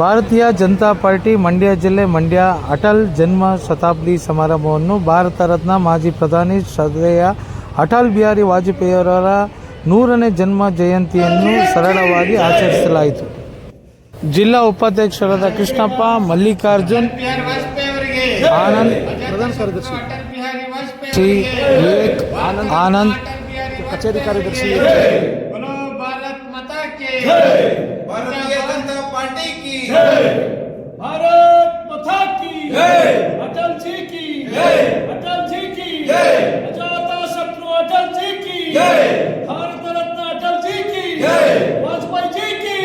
ಭಾರತೀಯ ಜನತಾ ಪಾರ್ಟಿ ಮಂಡ್ಯ ಜಿಲ್ಲೆ ಮಂಡ್ಯ ಅಟಲ್ ಜನ್ಮ ಶತಾಬ್ದಿ ಸಮಾರಂಭವನ್ನು ಭಾರತ ರತ್ನ ಮಾಜಿ ಪ್ರಧಾನಿ ಶ್ರದ್ಧೆಯ ಅಟಲ್ ಬಿಹಾರಿ ವಾಜಪೇಯಿಯವರ ನೂರನೇ ಜನ್ಮ ಜಯಂತಿಯನ್ನು ಸರಳವಾಗಿ ಆಚರಿಸಲಾಯಿತು. ಜಿಲ್ಲಾ ಉಪಾಧ್ಯಕ್ಷರಾದ ಕೃಷ್ಣಪ್ಪ ಮಲ್ಲಿಕಾರ್ಜುನ್ ಆನಂದ್ ಪ್ರಧಾನ ಕಾರ್ಯದರ್ಶಿ ಶ್ರೀ ವಿವೇಕ್ ಆನಂದ್. ಕಚೇರಿ ಕಾರ್ಯದರ್ಶಿ. भारतीय जनता पार्टी की भारत माता की अटल जी की अटल जी की अजाता शत्रु अटल जी की भारत रत्न अटल जी की वाजपेयी जी की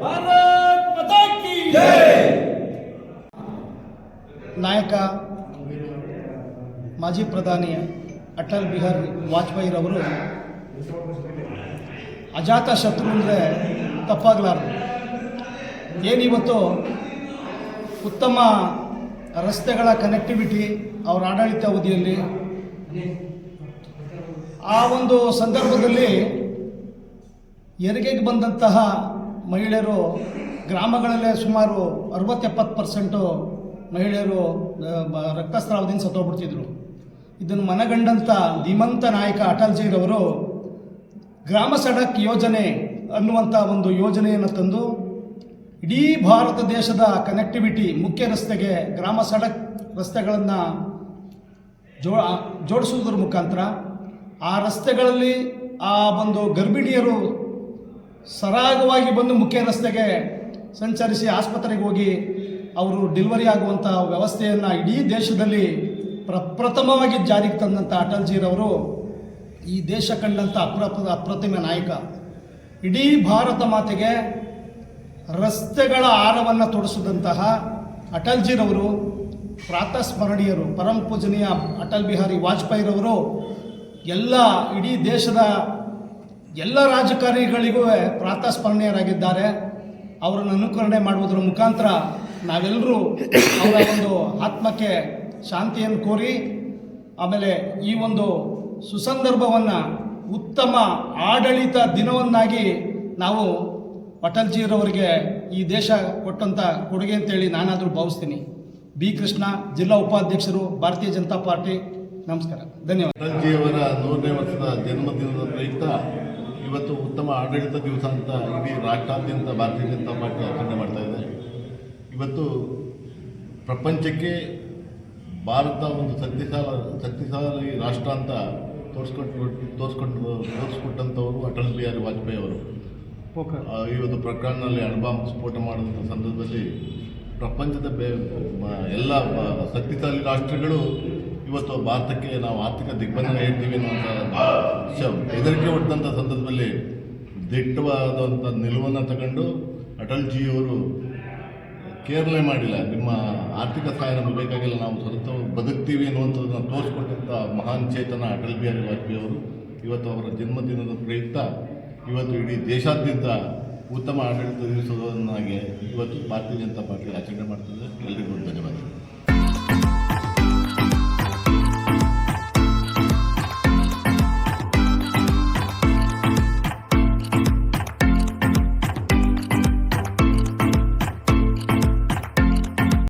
भारत माता की ನಾಯಕ ಮಾಜಿ ಪ್ರಧಾನಿ ಅಟಲ್ ಬಿಹಾರಿ ವಾಜಪೇಯಿರವರು ಅಜಾತ ಶತ್ರು ಅಂದರೆ ತಪ್ಪಾಗಲಾರದು. ಏನಿವತ್ತು ಉತ್ತಮ ರಸ್ತೆಗಳ ಕನೆಕ್ಟಿವಿಟಿ ಅವರ ಆಡಳಿತ ಅವಧಿಯಲ್ಲಿ ಆ ಒಂದು ಸಂದರ್ಭದಲ್ಲಿ ಹೆರಿಗೆಗೆ ಬಂದಂತಹ ಮಹಿಳೆಯರು ಗ್ರಾಮಗಳಲ್ಲೇ ಸುಮಾರು ಅರವತ್ತೆಪ್ಪತ್ತು ಪರ್ಸೆಂಟು ಮಹಿಳೆಯರು ರಕ್ತಸ್ರಾವದಿಂದ ಸತ್ತೋಗ್ಬಿಡ್ತಿದ್ರು. ಇದನ್ನು ಮನಗಂಡಂಥ ಧೀಮಂತ ನಾಯಕ ಅಟಲ್ಜಿರವರು ಗ್ರಾಮ ಸಡಕ್ ಯೋಜನೆ ಅನ್ನುವಂಥ ಒಂದು ಯೋಜನೆಯನ್ನು ತಂದು ಇಡೀ ಭಾರತ ದೇಶದ ಕನೆಕ್ಟಿವಿಟಿ ಮುಖ್ಯ ರಸ್ತೆಗೆ ಗ್ರಾಮ ಸಡಕ್ ರಸ್ತೆಗಳನ್ನು ಜೋ ಜೋಡಿಸುವುದರ ಮುಖಾಂತರ ಆ ರಸ್ತೆಗಳಲ್ಲಿ ಆ ಒಂದು ಗರ್ಭಿಣಿಯರು ಸರಾಗವಾಗಿ ಬಂದು ಮುಖ್ಯ ರಸ್ತೆಗೆ ಸಂಚರಿಸಿ ಆಸ್ಪತ್ರೆಗೆ ಹೋಗಿ ಅವರು ಡೆಲಿವರಿ ಆಗುವಂಥ ವ್ಯವಸ್ಥೆಯನ್ನು ಇಡೀ ದೇಶದಲ್ಲಿ ಪ್ರಪ್ರಥಮವಾಗಿ ಜಾರಿಗೆ ತಂದಂಥ ಅಟಲ್ಜಿರವರು ಈ ದೇಶ ಕಂಡಂಥ ಅಪ್ರಪ ಅಪ್ರತಿಮ ನಾಯಕ. ಇಡೀ ಭಾರತ ಮಾತೆಗೆ ರಸ್ತೆಗಳ ಆರವನ್ನು ತೊಡಿಸಿದಂತಹ ಅಟಲ್ಜಿರವರು, ಪ್ರಾತಸ್ಮರಣೀಯರು, ಪರಂ ಪೂಜನೀಯ ಅಟಲ್ ಬಿಹಾರಿ ವಾಜಪೇಯಿರವರು, ಎಲ್ಲ ಇಡೀ ದೇಶದ ಎಲ್ಲ ರಾಜಕಾರಣಿಗಳಿಗೂ ಪ್ರಾತಸ್ಮರಣೀಯರಾಗಿದ್ದಾರೆ. ಅವರನ್ನು ಅನುಕರಣೆ ಮಾಡುವುದರ ಮುಖಾಂತರ ನಾವೆಲ್ಲರೂ ಅವರ ಒಂದು ಆತ್ಮಕ್ಕೆ ಶಾಂತಿಯನ್ನು ಕೋರಿ, ಆಮೇಲೆ ಈ ಒಂದು ಸುಸಂದರ್ಭವನ್ನು ಉತ್ತಮ ಆಡಳಿತ ದಿನವನ್ನಾಗಿ ನಾವು ಪಟಲ್ಜಿರವರಿಗೆ ಈ ದೇಶ ಕೊಟ್ಟಂಥ ಕೊಡುಗೆ ಅಂತೇಳಿ ನಾನಾದರೂ ಭಾವಿಸ್ತೀನಿ. ಬಿ ಕೃಷ್ಣ, ಜಿಲ್ಲಾ ಉಪಾಧ್ಯಕ್ಷರು, ಭಾರತೀಯ ಜನತಾ ಪಾರ್ಟಿ, ನಮಸ್ಕಾರ. ಧನ್ಯವಾದ. ಅಟಲ್ಜಿಯವರ ನೂರನೇ ವರ್ಷದ ಜನ್ಮದಿನದ ಪ್ರಯುಕ್ತ ಇವತ್ತು ಉತ್ತಮ ಆಡಳಿತ ದಿವಸ ಅಂತ ಇಡೀ ರಾಷ್ಟ್ರಾದ್ಯಂತ ಭಾರತೀಯ ಜನತಾ ಪಾರ್ಟಿ ಆಚರಣೆ ಮಾಡ್ತಾ ಇದೆ. ಇವತ್ತು ಪ್ರಪಂಚಕ್ಕೆ ಭಾರತ ಒಂದು ಶಕ್ತಿಶಾಲ, ಶಕ್ತಿಶಾಲಿ ರಾಷ್ಟ್ರ ಅಂತ ತೋರಿಸ್ಕೊಟ್ಟು ತೋರಿಸ್ಕೊಂಡು ತೋರಿಸ್ಕೊಟ್ಟಂಥವರು ಅಟಲ್ ಬಿಹಾರಿ ವಾಜಪೇಯಿ ಅವರು. ಓಕೆ. ಇವತ್ತು ಪ್ರಕರಣದಲ್ಲಿ ಅಣ್ಬಾಂಬ್ ಸ್ಫೋಟ ಮಾಡುವಂಥ ಸಂದರ್ಭದಲ್ಲಿ ಪ್ರಪಂಚದ ಬೇ ಎಲ್ಲ ಶಕ್ತಿಶಾಲಿ ರಾಷ್ಟ್ರಗಳು ಇವತ್ತು ಭಾರತಕ್ಕೆ ನಾವು ಆರ್ಥಿಕ ದಿಗ್ಬಂಧನ ಹೇಳ್ತೀವಿ ಅನ್ನುವಂಥ ಹೆದರಿಕೆ ಹೊಟ್ಟಂಥ ಸಂದರ್ಭದಲ್ಲಿ ದಿಟ್ಟವಾದಂಥ ನಿಲುವನ್ನು ತಗೊಂಡು ಅಟಲ್ಜಿಯವರು ಕೇರ್ಲೆ ಮಾಡಿಲ್ಲ. ನಿಮ್ಮ ಆರ್ಥಿಕ ಸಹಾಯ ನಮಗೆ ಬೇಕಾಗಿಲ್ಲ. ನಾವು ಸ್ವತಂತ್ರ ಬದುಕ್ತೀವಿ ಅನ್ನುವಂಥದ್ದನ್ನು ತೋರಿಸ್ಕೊಟ್ಟಂಥ ಮಹಾನ್ ಚೇತನ ಅಟಲ್ ಬಿಹಾರಿ ವಾಜಪೇಯಿ ಅವರು ಇವತ್ತು ಅವರ ಜನ್ಮದಿನದ ಪ್ರಯುಕ್ತ ಇವತ್ತು ಇಡೀ ದೇಶಾದ್ಯಂತ ಉತ್ತಮ ಆಡಳಿತ ದಿವಸವನ್ನಾಗಿ ಇವತ್ತು ಭಾರತೀಯ ಜನತಾ ಪಾರ್ಟಿ ಆಚರಣೆ ಮಾಡ್ತದೆ